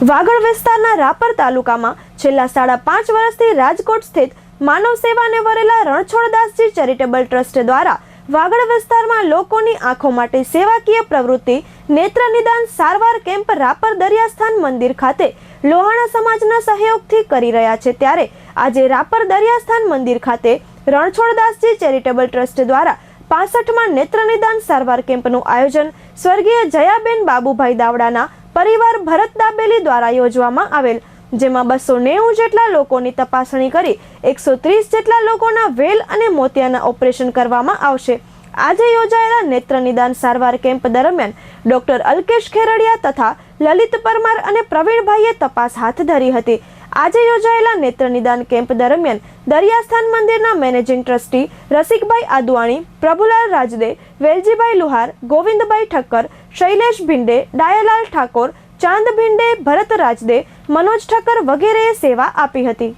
વાગડ વિસ્તારના રાપર તાલુકામાં છેલ્લા સાડા પાંચ વર્ષથી રાજકોટ સ્થિત માનવ સેવાને વરેલા રણછોડદાસજી ચેરિટેબલ ટ્રસ્ટ દ્વારા વાગડ વિસ્તારમાં લોકોની આંખો માટે સેવાકીય પ્રવૃત્તિ, નેત્ર નિદાન, સારવાર કેમ્પ, રાપર દરિયાસ્થાન મંદિર ખાતે લોહાણા સમાજના સહયોગથી કરી રહ્યા છે. ત્યારે આજે રાપર દરિયાસ્થાન મંદિર ખાતે રણછોડદાસજી ચેરિટેબલ ટ્રસ્ટ દ્વારા પાસઠમાં નેત્ર નિદાન, સારવાર કેમ્પનું આયોજન સ્વર્ગીય જયાબેન બાબુભાઈ દાવડાના પરિવાર ભરત દાબેલી દ્વારા યોજવામાં આવેલ, જેમાં બસો નેવું જેટલા લોકોની તપાસણી કરી, એકસો ત્રીસ જેટલા લોકોના વેલ અને મોતિયાના ઓપરેશન કરવામાં આવશે. આજે યોજાયેલા નેત્ર નિદાન સારવાર કેમ્પ દરમિયાન ડોક્ટર અલ્કેશ ખેરડિયા તથા લલિત પરમાર અને પ્રવીણભાઈએ તપાસ હાથ ધરી હતી. આજે યોજાયેલા નેત્ર નિદાન કેમ્પ દરમિયાન દરિયાસ્થાન મંદિરના મેનેજિંગ ટ્રસ્ટી રસિકભાઈ આદવાણી, પ્રભુલાલ રાજદે, વેલજીભાઈ લુહાર, ગોવિંદભાઈ ઠક્કર, શૈલેષ ભિંડે, ડાયાલાલ ઠાકોર, ચાંદ ભિંડે, ભરત રાજદે, મનોજ ઠક્કર વગેરેએ સેવા આપી હતી.